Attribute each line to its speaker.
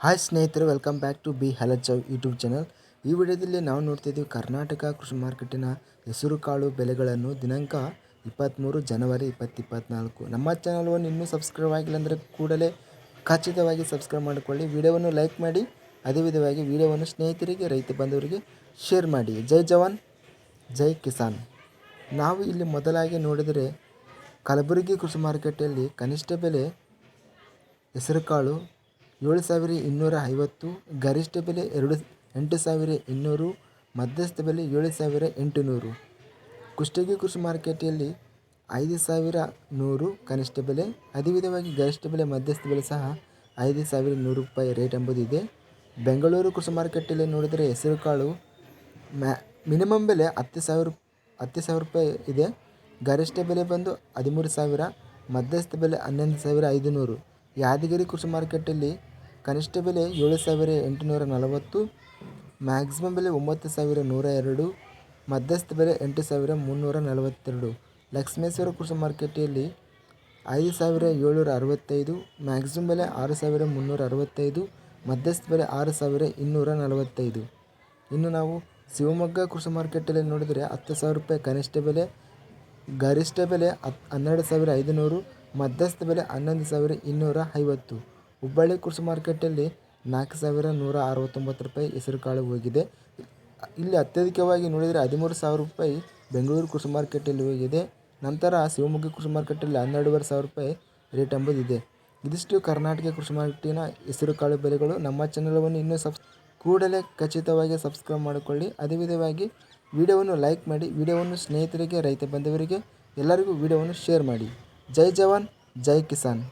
Speaker 1: Hi ಸ್ನೇಹಿತರೆ welcome back to B ಹಲಚವ್ YouTube channel ಈ ವಿಡಿಯೋದಲ್ಲಿ ನಾವು ನೋಡ್ತಿದ್ದೀವಿ ಕರ್ನಾಟಕ ಕೃಷಿ ಮಾರ್ಕೆಟಿನ ಹೆಸರುಕಾಳು ಬೆಲೆಗಳನ್ನು ದಿನಾಂಕ ಇಪ್ಪತ್ತ್ಮೂರು ಜನವರಿ ಇಪ್ಪತ್ತಿಪ್ಪತ್ನಾಲ್ಕು ನಮ್ಮ ಚಾನಲ್ವನ್ನು ಇನ್ನೂ ಸಬ್ಸ್ಕ್ರೈಬ್ ಆಗಿಲ್ಲ ಅಂದರೆ ಕೂಡಲೇ ಖಚಿತವಾಗಿ ಸಬ್ಸ್ಕ್ರೈಬ್ ಮಾಡಿಕೊಳ್ಳಿ. ವಿಡಿಯೋವನ್ನು ಲೈಕ್ ಮಾಡಿ, ಅದೇ ವಿಧವಾಗಿ ವಿಡಿಯೋವನ್ನು ಸ್ನೇಹಿತರಿಗೆ, ರೈತ ಬಂಧುವರಿಗೆ ಶೇರ್ ಮಾಡಿ. ಜೈ ಜವಾನ್, ಜೈ ಕಿಸಾನ್. ನಾವು ಇಲ್ಲಿ ಮೊದಲಾಗಿ ನೋಡಿದರೆ ಕಲಬುರಗಿ ಕೃಷಿ ಮಾರುಕಟ್ಟೆಯಲ್ಲಿ ಕನಿಷ್ಠ ಬೆಲೆ ಹೆಸರುಕಾಳು ಏಳು ಸಾವಿರ ಇನ್ನೂರ ಐವತ್ತು, ಗರಿಷ್ಠ ಬೆಲೆ ಎರಡು, ಎಂಟು ಸಾವಿರ ಇನ್ನೂರು, ಮಧ್ಯಸ್ಥ ಬೆಲೆ ಏಳು ಸಾವಿರ ಎಂಟುನೂರು. ಕುಷ್ಟಗಿ ಕೃಷಿ ಮಾರುಕಟ್ಟೆಯಲ್ಲಿ ಐದು ಸಾವಿರ ನೂರು, ಕನಿಷ್ಠ ಬೆಲೆ ಅದೇ ವಿಧವಾಗಿ ಗರಿಷ್ಠ ಬೆಲೆ, ಮಧ್ಯಸ್ಥ ಬೆಲೆ ಸಹ ಐದು ಸಾವಿರ ನೂರು ರೂಪಾಯಿ ರೇಟ್ ಎಂಬುದು ಇದೆ ಬೆಂಗಳೂರು ಕೃಷಿ ಮಾರುಕಟ್ಟೆಯಲ್ಲಿ ನೋಡಿದರೆ ಹೆಸರುಕಾಳು ಮ್ಯಾ, ಮಿನಿಮಮ್ ಬೆಲೆ ಹತ್ತು ಸಾವಿರ ಹತ್ತು ಸಾವಿರ ರೂಪಾಯಿ ಇದೆ. ಗರಿಷ್ಠ ಬೆಲೆ ಬಂದು ಹದಿಮೂರು ಸಾವಿರ, ಮಧ್ಯಸ್ಥ ಬೆಲೆ ಹನ್ನೊಂದು ಸಾವಿರ ಐದುನೂರು. ಯಾದಗಿರಿ ಕೃಷಿ ಮಾರುಕಟ್ಟೆಯಲ್ಲಿ ಕನಿಷ್ಠ ಬೆಲೆ ಏಳು ಸಾವಿರ ಎಂಟುನೂರ ನಲವತ್ತು ಮ್ಯಾಕ್ಸಿಮಮ್ ಬೆಲೆ ಒಂಬತ್ತು ಸಾವಿರ ನೂರ ಎರಡು, ಮಧ್ಯಸ್ಥ ಬೆಲೆ ಎಂಟು ಸಾವಿರ ಮುನ್ನೂರ ನಲವತ್ತೆರಡು. ಲಕ್ಷ್ಮೇಶ್ವರ ಕೃಷಿ ಮಾರುಕಟ್ಟೆಯಲ್ಲಿ ಐದು ಸಾವಿರ ಏಳ್ನೂರ ಅರವತ್ತೈದು ಮ್ಯಾಕ್ಸಿಮಮ್ ಬೆಲೆ ಆರು ಸಾವಿರ ಮುನ್ನೂರ ಅರವತ್ತೈದು, ಮಧ್ಯಸ್ಥ ಬೆಲೆ ಆರು ಸಾವಿರ ಇನ್ನೂರ ನಲವತ್ತೈದು. ಇನ್ನು ನಾವು ಶಿವಮೊಗ್ಗ ಕೃಷಿ ಮಾರುಕಟ್ಟೆಯಲ್ಲಿ ನೋಡಿದರೆ ಹತ್ತು ಸಾವಿರ ರೂಪಾಯಿ ಕನಿಷ್ಠ ಬೆಲೆ, ಗರಿಷ್ಠ ಬೆಲೆ ಹತ್ ಹನ್ನೆರಡು ಸಾವಿರ ಐದುನೂರು, ಮಧ್ಯಸ್ಥ ಬೆಲೆ ಹನ್ನೊಂದು ಸಾವಿರ ಇನ್ನೂರ ಐವತ್ತು. ಹುಬ್ಬಳ್ಳಿ ಕೃಷಿ ಮಾರ್ಕೆಟಲ್ಲಿ ನಾಲ್ಕು ಸಾವಿರ ನೂರ ಅರವತ್ತೊಂಬತ್ತು ರೂಪಾಯಿ ಹೆಸರುಕಾಳು ಹೋಗಿದೆ. ಇಲ್ಲಿ ಅತ್ಯಧಿಕವಾಗಿ ನೋಡಿದರೆ ಹದಿಮೂರು ಸಾವಿರ ರೂಪಾಯಿ ಬೆಂಗಳೂರು ಕೃಷಿ ಮಾರ್ಕೆಟಲ್ಲಿ ಹೋಗಿದೆ. ನಂತರ ಶಿವಮೊಗ್ಗ ಕೃಷಿ ಮಾರ್ಕೆಟಲ್ಲಿ ಹನ್ನೆರಡುವರೆ ಸಾವಿರ ರೂಪಾಯಿ ರೇಟ್ ಎಂಬುದಿದೆ. ಇದಿಷ್ಟು ಕರ್ನಾಟಕ ಕೃಷಿ ಮಾರ್ಕೆಟಿನ ಹೆಸರುಕಾಳು ಬೆಲೆಗಳು. ನಮ್ಮ ಚಾನಲವನ್ನು ಇನ್ನೂ ಸಬ್ಸ್ ಕೂಡಲೇ ಖಚಿತವಾಗಿ ಸಬ್ಸ್ಕ್ರೈಬ್ ಮಾಡಿಕೊಳ್ಳಿ. ಅದೇ ವಿಧವಾಗಿ ವಿಡಿಯೋವನ್ನು ಲೈಕ್ ಮಾಡಿ, ವಿಡಿಯೋವನ್ನು ಸ್ನೇಹಿತರಿಗೆ, ರೈತ ಬಂಧುವರಿಗೆ ಎಲ್ಲರಿಗೂ ವಿಡಿಯೋವನ್ನು ಶೇರ್ ಮಾಡಿ. ಜೈ ಜವಾನ್, ಜೈ ಕಿಸಾನ್.